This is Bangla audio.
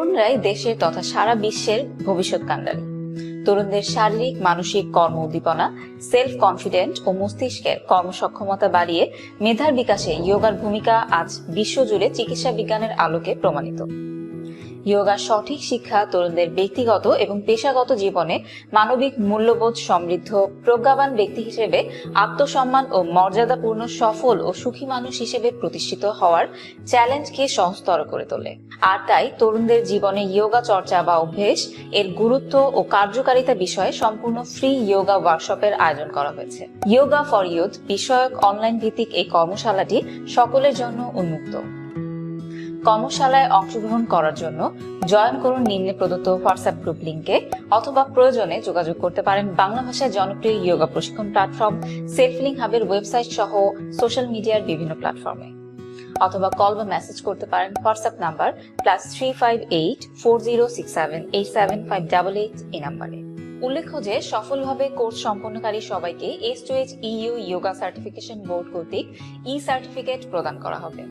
তরুণরাই দেশের তথা সারা বিশ্বের ভবিষ্যৎ কাণ্ডারি তরুণদের শারীরিক, মানসিক কর্ম উদ্দীপনা সেলফ কনফিডেন্ট ও মস্তিষ্কের কর্মসক্ষমতা বাড়িয়ে মেধার বিকাশে যোগার ভূমিকা আজ বিশ্বজুড়ে চিকিৎসা বিজ্ঞানের আলোকে প্রমাণিত। যোগার সঠিক শিক্ষা তরুণদের ব্যক্তিগত এবং পেশাগত জীবনে মানবিক মূল্যবোধ সমৃদ্ধ, প্রজ্ঞাবান ব্যক্তি হিসেবে আত্মসম্মান ও মর্যাদাপূর্ণ, সফল ও সুখী মানুষ হিসেবে প্রতিষ্ঠিত হওয়ার চ্যালেঞ্জকে সহজতর করে তোলে। আর তাই তরুণদের জীবনে ইয়োগা চর্চা বা অভ্যেস এর গুরুত্ব ও কার্যকারিতা বিষয়ে সম্পূর্ণ ফ্রি যোগা ওয়ার্কশপের আয়োজন করা হয়েছে। যোগা ফর ইউথ বিষয়ক অনলাইন ভিত্তিক এই কর্মশালাটি সকলের জন্য উন্মুক্ত। কর্মশালায় অংশগ্রহণ করার জন্য জয়েন করুন নিম্নে প্রদত্ত হোয়াটসঅ্যাপ গ্রুপ লিঙ্কে অথবা প্রয়োজনে যোগাযোগ করতে পারেন বাংলা ভাষায় জনপ্রিয় যোগা প্রশিক্ষণ প্ল্যাটফর্ম সেলফিলিং হাবের ওয়েবসাইট সহ সোশ্যাল মিডিয়ার বিভিন্ন প্ল্যাটফর্মে। অথবা কল বা মেসেজ করতে পারেন WhatsApp number plus three five eight four zero six seven eight seven five double eight এই নাম্বারে। উল্লেখ্য যে সফলভাবে কোর্স সম্পন্নকারী সবাইকে S two H U yoga certification board কর্তৃক ই সার্টিফিকেট প্রদান করা হবে।